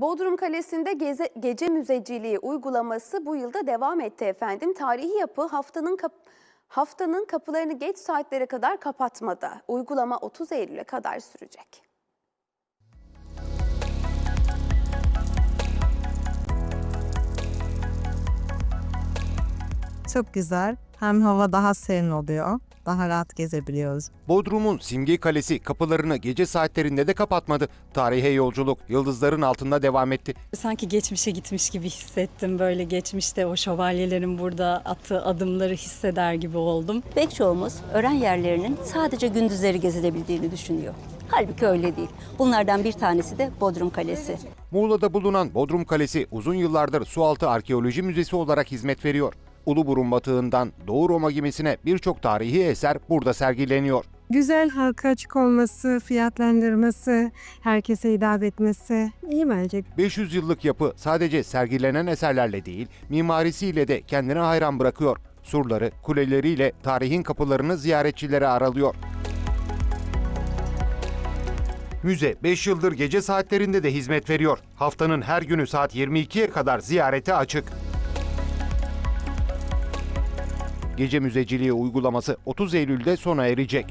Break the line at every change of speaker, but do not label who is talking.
Bodrum Kalesi'nde geze- gece müzeciliği uygulaması bu yılda devam etti efendim. Tarihi yapı haftanın kap- haftanın kapılarını geç saatlere kadar kapatmadı. Uygulama 30 Eylül'e kadar sürecek.
Çok güzel. Hem hava daha serin oluyor. Daha rahat gezebiliyoruz.
Bodrum'un Simge Kalesi kapılarını gece saatlerinde de kapatmadı. Tarihe yolculuk yıldızların altında devam etti.
Sanki geçmişe gitmiş gibi hissettim. Böyle geçmişte o şövalyelerin burada attığı adımları hisseder gibi oldum.
Pek çoğumuz öğren yerlerinin sadece gündüzleri gezilebildiğini düşünüyor. Halbuki öyle değil. Bunlardan bir tanesi de Bodrum Kalesi.
Muğla'da bulunan Bodrum Kalesi uzun yıllardır sualtı arkeoloji müzesi olarak hizmet veriyor. Uluburun batığından Doğu Roma gemisine birçok tarihi eser burada sergileniyor.
Güzel halka açık olması, fiyatlandırması, herkese hitap etmesi iyi bence.
500 yıllık yapı sadece sergilenen eserlerle değil, mimarisiyle de kendine hayran bırakıyor. Surları, kuleleriyle tarihin kapılarını ziyaretçilere aralıyor. Müze 5 yıldır gece saatlerinde de hizmet veriyor. Haftanın her günü saat 22'ye kadar ziyarete açık. Gece müzeciliği uygulaması 30 Eylül'de sona erecek.